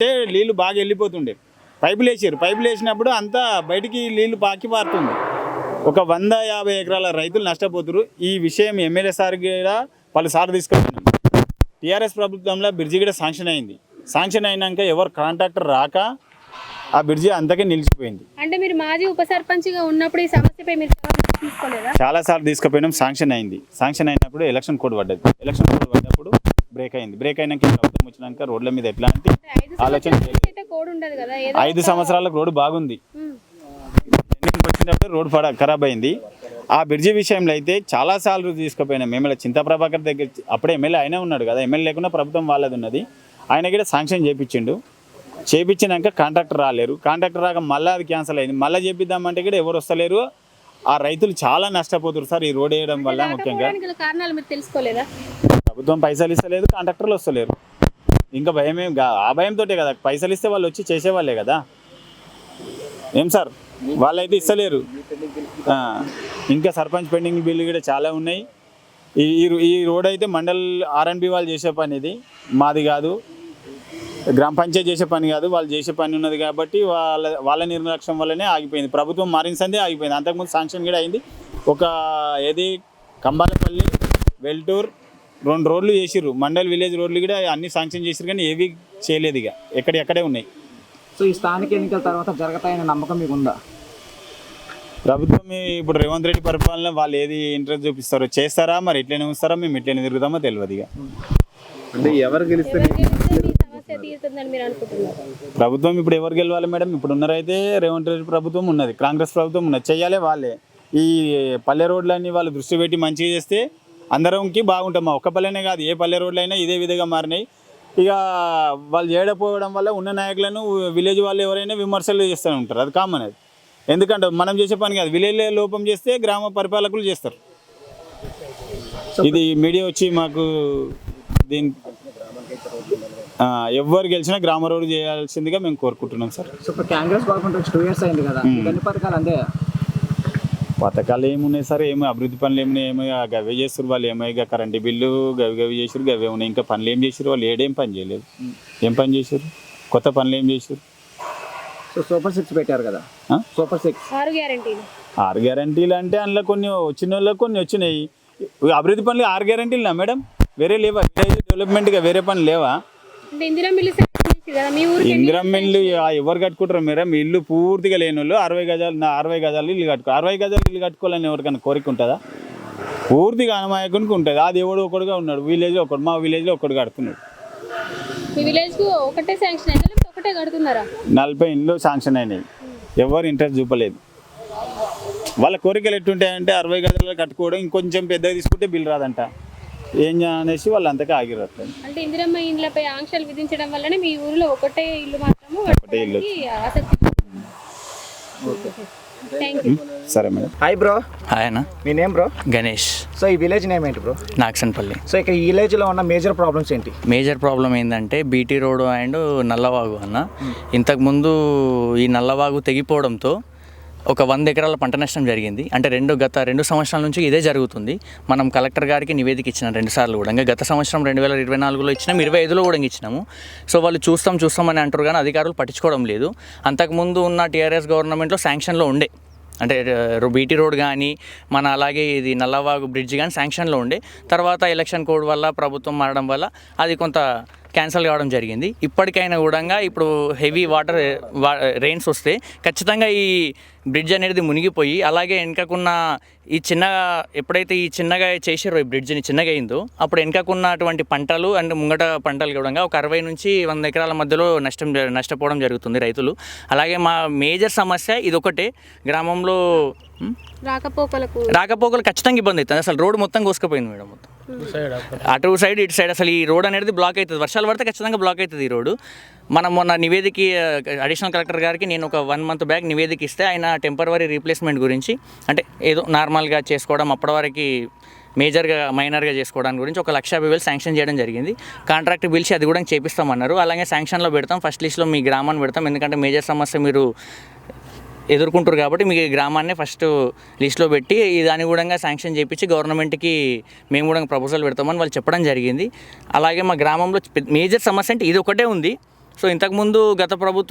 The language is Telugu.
అంటే నీళ్ళు బాగా వెళ్ళిపోతుండే. పైపులు వేసారు. పైపులు వేసినప్పుడు అంతా బయటికి నీళ్ళు పాకి పారుతుంది. ఒక వంద యాభై ఎకరాల రైతులు నష్టపోతున్నారు ఈ విషయం ఎమ్మెల్యే సార్ కూడా వాళ్ళు సార్ తీసుకెళ్తున్నాం టీఆర్ఎస్ ప్రభుత్వంలో బ్రిడ్జి కూడా శాంక్షన్ అయింది. శాంక్షన్ అయినాక ఎవరు కాంట్రాక్టర్ రాక ఆ బ్రిడ్జి అంతకే నిలిచిపోయింది. అంటే మీరు మాజీ ఉప సర్పంచ్గా ఉన్నప్పుడు ఈ సమస్యపై మీరు చాలా సార్లు తీసుకుపోయినాం. శాంక్షన్ అయింది. శాంక్షన్ అయినప్పుడు ఎలక్షన్ కోడ్ పడ్డది. ఎలక్షన్ కోడ్ పడ్డప్పుడు బ్రేక్ అయింది. బ్రేక్ అయినాక ప్రభుత్వం వచ్చినాక రోడ్ల మీద ఎట్లాంటి ఆలోచన ఐదు సంవత్సరాలకు రోడ్డు బాగుంది. వచ్చినప్పుడు రోడ్డు పడ ఖరాబ్ అయింది. ఆ బ్రిడ్జి విషయంలో అయితే చాలా సార్లు తీసుకుపోయినాం ఎమ్మెల్యే చింతా ప్రభాకర్ దగ్గర అప్పుడే ఎమ్మెల్యే అయినా ఉన్నాడు కదా ఎమ్మెల్యే లేకుండా ప్రభుత్వం వాళ్ళది ఉన్నది. ఆయన కూడా శాంక్షన్ చేయించిండు చేయించినాక కాంట్రాక్టర్ రాలేరు. కాంట్రాక్టర్ రాక మళ్ళీ అది క్యాన్సిల్ అయింది. మళ్ళీ చేపిద్దామంటే కూడా ఎవరు వస్తలేరు. ఆ రైతులు చాలా నష్టపోతున్నారు సార్ ఈ రోడ్ వేయడం వల్ల ముఖ్యంగా. ప్రభుత్వం పైసలు ఇస్తలేదు కాంట్రాక్టర్లు వస్తలేరు. ఇంకా భయం ఏం ఆ భయంతో కదా పైసలు ఇస్తే వాళ్ళు వచ్చి చేసేవాళ్ళే కదా. ఏం సార్? వాళ్ళైతే ఇస్తలేరు. ఇంకా సర్పంచ్ పెండింగ్ బిల్లు కూడా చాలా ఉన్నాయి. ఈ ఈ- ఈ రోడ్ అయితే మండల్ ఆర్ఎన్బి వాళ్ళు చేసే పని ఇది మాది కాదు. గ్రామ పంచాయతీ చేసే పని కాదు వాళ్ళు చేసే పని ఉన్నది కాబట్టి వాళ్ళ వాళ్ళ నిర్లక్ష్యం వల్లనే ఆగిపోయింది. ప్రభుత్వం మారిన సందే ఆగిపోయింది. అంతకుముందు శాంక్షన్ కూడా అయింది. ఒక ఏది? కంబాలపల్లి వెల్టూర్ రెండు రోడ్లు చేసిర్రు. మండల్ విలేజ్ రోడ్లు కూడా అన్ని శాంక్షన్ చేసిర్రు కానీ ఏవి చేయలేదు ఇక. ఎక్కడెక్కడే ఉన్నాయి. సో ఈ స్థానిక ఎన్నికల తర్వాత జరుగుతాయనే నమ్మకం మీకు ఉందా? ప్రభుత్వం ఇప్పుడు రేవంత్ రెడ్డి పరిపాలన వాళ్ళు ఏది ఇంట్రెస్ట్ చూపిస్తారో చేస్తారా? మరి ఎట్లనే ఉంస్తారా మేము ఎట్లనే తిరుగుతామో తెలియదు ఇక. అంటే ఎవరు గెలిస్తే ప్రభుత్వం ఇప్పుడు ఎవరు గెలవాలి మేడం? ఇప్పుడు ఉన్నారైతే రేవంత్ రెడ్డి ప్రభుత్వం ఉన్నది. కాంగ్రెస్ ప్రభుత్వం ఉన్నది. చెయ్యాలి వాళ్ళే. ఈ పల్లె రోడ్లన్నీ వాళ్ళు దృష్టి పెట్టి మంచిగా చేస్తే అందరంకి బాగుంటాం మా ఒక్క పల్లెనే కాదు ఏ పల్లె రోడ్లు అయినా ఇదే విధంగా మారినాయి. ఇక వాళ్ళు చేయకపోవడం వల్ల ఉన్న నాయకులను విలేజ్ వాళ్ళు ఎవరైనా విమర్శలు చేస్తూనే ఉంటారు. అది కామన్ అది. ఎందుకంటే మనం చేసే పని కాదు విలేజ్ లోపం చేస్తే గ్రామ పరిపాలకులు చేస్తారు. ఇది మీడియా వచ్చి మాకు దీని ఆ, ఎవ్వరు గెలిచినా గ్రామ రోడ్డు చేయాల్సిందిగా మేము కోరుకుంటున్నాం సార్. సో ఇప్పుడు కాంగ్రెస్ వచ్చి టూ ఇయర్స్ అయింది కదా. మీకు అన్ని పథకాలు అందే పథకాలు ఏమున్నాయి సార్? ఏమి అభివృద్ధి పనులు ఏమి ఏమి గవే చేస్తారు వాళ్ళు ఏమో ఇక కరెంటు బిల్లు గవి గవి చేసారు గవే ఉన్నాయి. ఇంకా పనులు ఏం చేసారు వాళ్ళు? ఏడేం పని చేయలేదు. ఏం పని చేశారు కొత్త పనులు ఏం చేశారు సో సూపర్ సిక్స్ పెట్టారు కదా? ఆ? Super six. ఆరు గ్యారంటీలు. ఆరు గ్యారంటీలు అంటే అందులో కొన్ని వచ్చిన వాళ్ళకి కొన్ని వచ్చినాయి. అభివృద్ధి పనులు ఆరు గ్యారంటీలునా మేడం? వేరే లేవా? డెవలప్మెంట్గా వేరే పనులు లేవా? అంటే ఇందిరా మిల్లు కదా మీ ఊరికి ఇల్లు ఎవరు కట్టుకుంటారు మేడం మీ ఇల్లు పూర్తిగా లేని వాళ్ళు అరవై గజాలు అరవై గజాలు ఇల్లు కట్టుకో అరవై గజాలు ఇల్లు కట్టుకోవాలని ఎవరికైనా కోరిక ఉంటుందా? పూర్తిగా అనమాయకునికి ఉంటుంది. అది ఎవడు ఒకడుగా ఉన్నాడు విలేజ్లో ఒకడు మా విలేజ్లో ఒకడు కడుతున్నాడు. మీ విలేజ్కు ఒకటే శాంక్షన్ అయిందా? లేకపోతే ఒకటే కడుతున్నారా? నలభై ఇండ్లు శాంక్షన్ అయినాయి. ఎవరు ఇంట్రెస్ట్ చూపలేదు. వాళ్ళ కోరికలు ఎట్టుంటాయంటే అరవై గజాలు కట్టుకోవడం ఇంకొంచెం పెద్దగా తీసుకుంటే బిల్ రాదంట. ఏం అనేసి వాళ్ళు అంతగా ఆగిరట్లేదు అంటే ఇందిరమ్మ ఇండ్లపై ఆంక్షలు విధించడం వల్లనే మీ ఊరిలో ఒకటే ఇల్లు మాత్రము ఒకటే ఇల్లు. ఆసక్తి. యూ సరే మేడం. హాయ్ బ్రో ఆయన మీ నేమ్ బ్రో గణేష్. సో ఈ విలేజ్ నేమ్ ఏంటి బ్రో నాక్సన్పల్లి సో ఇక్కడ ఈ విలేజ్లో ఉన్న మేజర్ ప్రాబ్లమ్స్ ఏంటి? మేజర్ ప్రాబ్లం ఏంటంటే బీటీ రోడ్ అండ్ నల్లవాగు అన్న. ఇంతకుముందు ఈ నల్లవాగు తెగిపోవడంతో ఒక వంద ఎకరాల పంట నష్టం జరిగింది. అంటే రెండు గత రెండు సంవత్సరాల నుంచి ఇదే జరుగుతుంది. మనం కలెక్టర్ గారికి నివేదిక ఇచ్చిన రెండు సార్లు కూడా. ఇంకా గత సంవత్సరం రెండు వేల ఇరవై నాలుగులో ఇచ్చినాము ఇరవై ఐదులో కూడా ఇచ్చినాము. సో వాళ్ళు చూస్తాం చూస్తామని అంటారు కానీ అధికారులు పట్టించుకోవడం లేదు. అంతకుముందు ఉన్న టీఆర్ఎస్ గవర్నమెంట్లో శాంక్షన్లో ఉండే. అంటే బీటీ రోడ్ కానీ మన అలాగే ఇది నల్లవాగు బ్రిడ్జ్ కానీ శాంక్షన్లో ఉండే. తర్వాత ఎలక్షన్ కోడ్ వల్ల ప్రభుత్వం మారడం వల్ల అది కొంత క్యాన్సిల్ కావడం జరిగింది. ఇప్పటికైనా కూడా ఇప్పుడు హెవీ వాటర్ రెయిన్స్ వస్తే ఖచ్చితంగా ఈ బ్రిడ్జ్ అనేది మునిగిపోయి అలాగే వెనకకున్న ఈ చిన్నగా ఎప్పుడైతే ఈ చిన్నగా చేసారో ఈ బ్రిడ్జ్ని చిన్నగా అయిందో అప్పుడు వెనకకున్నటువంటి పంటలు అండ్ ముంగట పంటలు కూడా ఒక అరవై నుంచి వంద ఎకరాల మధ్యలో నష్టం నష్టపోవడం జరుగుతుంది రైతులు. అలాగే మా మేజర్ సమస్య ఇది ఒకటే గ్రామంలో? రాకపోకలకు రాకపోకలు ఖచ్చితంగా ఇబ్బంది అవుతుంది. అసలు రోడ్ మొత్తం కోసుకుపోయింది మేడం మొత్తం. అటు సైడ్ ఇటు సైడ్ అసలు ఈ రోడ్ అనేది బ్లాక్ అవుతుంది. వర్షాలు పడితే ఖచ్చితంగా బ్లాక్ అవుతుంది ఈ రోడ్డు. మనం మొన్న నివేదిక అడిషనల్ కలెక్టర్ గారికి నేను ఒక వన్ మంత్ బ్యాక్ నివేదిక ఇస్తే ఆయన టెంపరీ రీప్లేస్మెంట్ గురించి అంటే ఏదో నార్మల్గా చేసుకోవడం అప్పటి మేజర్గా మైనర్గా చేసుకోవడానికి గురించి ఒక లక్ష యాభై వేలు శాంక్షన్ చేయడం జరిగింది. కాంట్రాక్ట్ పిలిచి అది కూడా చేపిస్తామన్నారు. అలాగే శాంక్షన్లో పెడతాం. ఫస్ట్ లిస్ట్లో మీ గ్రామాన్ని పెడతాం. ఎందుకంటే మేజర్ సమస్య మీరు ఎదుర్కొంటారు కాబట్టి మీకు ఈ గ్రామాన్ని ఫస్ట్ లిస్ట్లో పెట్టి దాని కూడా శాంక్షన్ చేయించి గవర్నమెంట్కి మేము కూడా ప్రపోజల్ పెడతామని వాళ్ళు చెప్పడం జరిగింది. అలాగే మా గ్రామంలో మేజర్ సమస్య అంటే ఇది ఒకటే ఉంది. సో ఇంతకుముందు గత ప్రభుత్వం